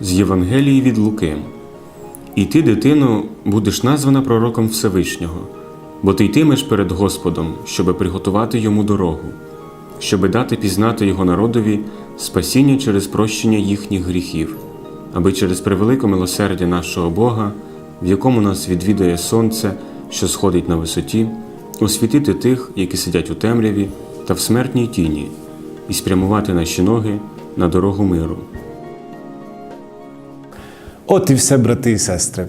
з Євангелії від Луки. І ти, дитино, будеш названа пророком Всевишнього, бо ти йтимеш перед Господом, щоби приготувати йому дорогу, щоби дати пізнати його народові спасіння через прощення їхніх гріхів, аби через превелике милосердя нашого Бога, в якому нас відвідає сонце, що сходить на висоті, освітити тих, які сидять у темряві та в смертній тіні, і спрямувати наші ноги на дорогу миру. От і все, брати і сестри.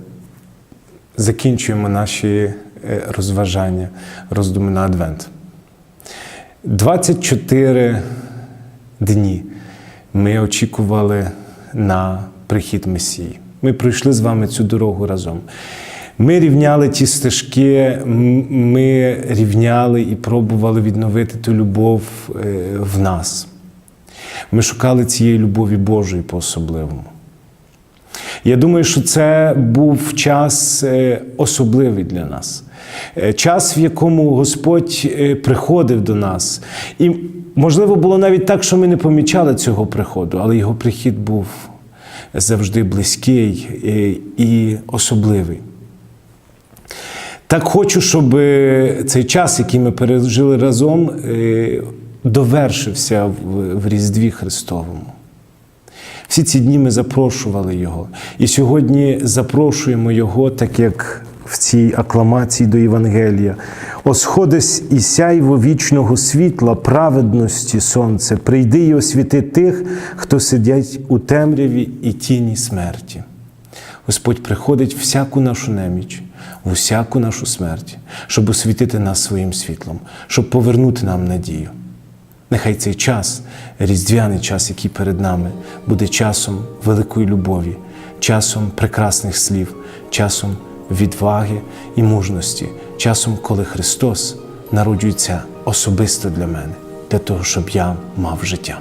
Закінчуємо наші е, розважання, роздуми на Адвент. 24 дні ми очікували на прихід Месії. Ми пройшли з вами цю дорогу разом. Ми рівняли ті стежки, ми рівняли і пробували відновити ту любов е, в нас. Ми шукали цієї любові Божої по-особливому. Я думаю, що це був час е, особливий для нас. Е, Час, в якому Господь е, приходив до нас. І, можливо, було навіть так, що ми не помічали цього приходу, але його прихід був завжди близький і особливий. Так хочу, щоб цей час, який ми пережили разом, довершився в Різдві Христовому. Всі ці дні ми запрошували Його. І сьогодні запрошуємо Його, так як в цій акламації до Євангелія. Осходись і сяйво вічного світла, праведності сонце, прийди і освіти тих, хто сидять у темряві і тіні смерті. Господь приходить всяку нашу неміч, в усяку нашу смерть, щоб освітити нас своїм світлом, щоб повернути нам надію. Нехай цей час, різдвяний час, який перед нами, буде часом великої любові, часом прекрасних слів, часом відваги і мужності, часом, коли Христос народжується особисто для мене, для того, щоб я мав життя.